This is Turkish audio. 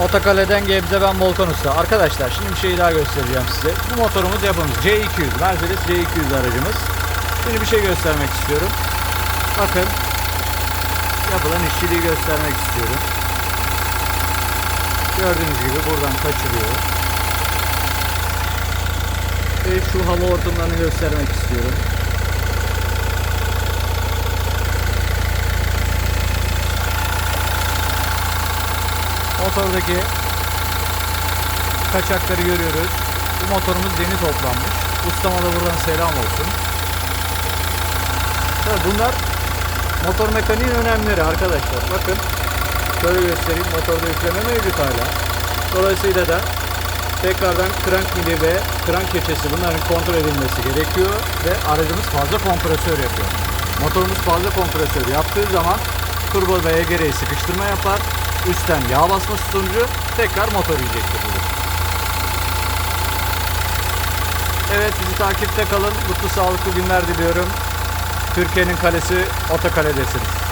Otakale'den Gebze ben Volkan Usta. Arkadaşlar şimdi bir şey daha göstereceğim size. Bu motorumuz yapımız C200. Mercedes C200 aracımız. Şimdi bir şey göstermek istiyorum. Bakın. Yapılan işçiliği göstermek istiyorum. Gördüğünüz gibi buradan kaçırıyor. Ve şu hava hortumlarını göstermek istiyorum. Motordaki kaçakları görüyoruz. Bu motorumuz yeni toplanmış. Ustama da buradan selam olsun. Tabii bunlar motor mekaniğin önemleri arkadaşlar. Bakın şöyle göstereyim. Motorda yükleme mevcut hala. Dolayısıyla da tekrardan krank mili ve krank keçesi bunların kontrol edilmesi gerekiyor ve aracımız fazla kompresör yapıyor. Motorumuz fazla kompresör yaptığı zaman turbo ve EGR'yi sıkıştırma yapar. Üstten yağ basması sonucu tekrar motor yiyecektir. Evet bizi takipte kalın. Mutlu sağlıklı günler diliyorum. Türkiye'nin kalesi Otokale'desiniz.